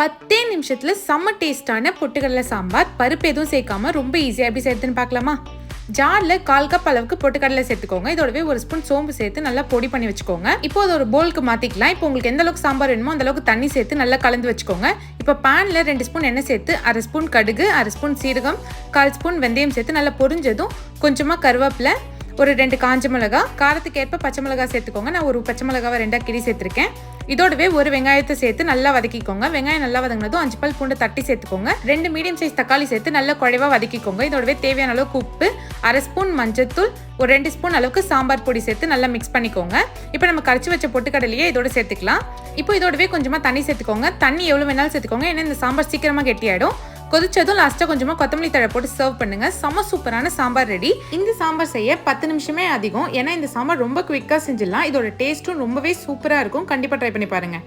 பத்தே நிமிஷத்தில் செம்ம டேஸ்டான பொட்டுக்கடலை சாம்பார். பருப்பு எதுவும் சேர்க்காம ரொம்ப ஈஸியாக எப்படி சேர்த்துன்னு பார்க்கலாமா? ஜாரில் கால் கப் அளவுக்கு பொட்டுக்கடலை சேர்த்துக்கோங்க. இதோடவே ஒரு ஸ்பூன் சோம்பு சேர்த்து நல்லா பொடி பண்ணி வச்சுக்கோங்க. இப்போ அது ஒரு போலுக்கு மாற்றிக்கலாம் இப்போ உங்களுக்கு எந்த அளவுக்கு சாம்பார் வேணுமோ அந்த அளவுக்கு தண்ணி சேர்த்து நல்லா கலந்து வச்சுக்கோங்க. இப்போ பேனில் ரெண்டு ஸ்பூன் எண்ணெய் சேர்த்து அரை ஸ்பூன் கடுகு அரை ஸ்பூன் சீரகம் கால் ஸ்பூன் வெந்தயம் சேர்த்து நல்லா பொரிஞ்சதும் கொஞ்சமாக கருவேப்பிலை ஒரு ரெண்டு காஞ்ச மிளகா காரத்துக்கு ஏற்ப பச்சை மிளகா சேர்த்துக்கோங்க. நான் ஒரு பச்சை மிளகாவை ரெண்டாக கிரி சேர்த்துருக்கேன். இதோடவே ஒரு வெங்காயத்தை சேர்த்து நல்லா வதக்கிக்கோங்க. வெங்காயம் நல்லா வதங்கினதும் அஞ்சு பல் பூண்டு தட்டி சேர்த்துக்கோங்க. ரெண்டு மீடியம் சைஸ் தக்காளி சேர்த்து நல்லா குழைவாக வதக்கிக்கோங்க. இதோடவே தேவையான அளவுக்கு உப்பு அரை ஸ்பூன் மஞ்சத்தூள் ஒரு ரெண்டு ஸ்பூன் அளவுக்கு சாம்பார் பொடி சேர்த்து நல்லா மிக்ஸ் பண்ணிக்கோங்க. இப்போ நம்ம கரைச்சி வச்ச பொட்டுக்கடலையே இதோட சேர்த்துக்கலாம். இப்போ இதோடவே கொஞ்சமாக தண்ணி சேர்த்துக்கோங்க. தண்ணி எவ்வளோ வேணாலும் சேர்த்துக்கோங்க. ஏன்னா இந்த சாம்பார் சீக்கிரமாக கெட்டியாயிடும். கொதிச்சதும் லாஸ்ட்டாக கொஞ்சமாக கொத்தமல்லி தழை போட்டு சர்வ் பண்ணுங்கள் செம சூப்பரான சாம்பார் ரெடி இந்த சாம்பார் செய்ய பத்து நிமிஷமே அதிகம். ஏன்னா இந்த சாம்பார் ரொம்ப குவிக்காக செஞ்சிடலாம். இதோட டேஸ்ட்டும் ரொம்பவே சூப்பராக இருக்கும். கண்டிப்பாக ட்ரை பண்ணி பாருங்க.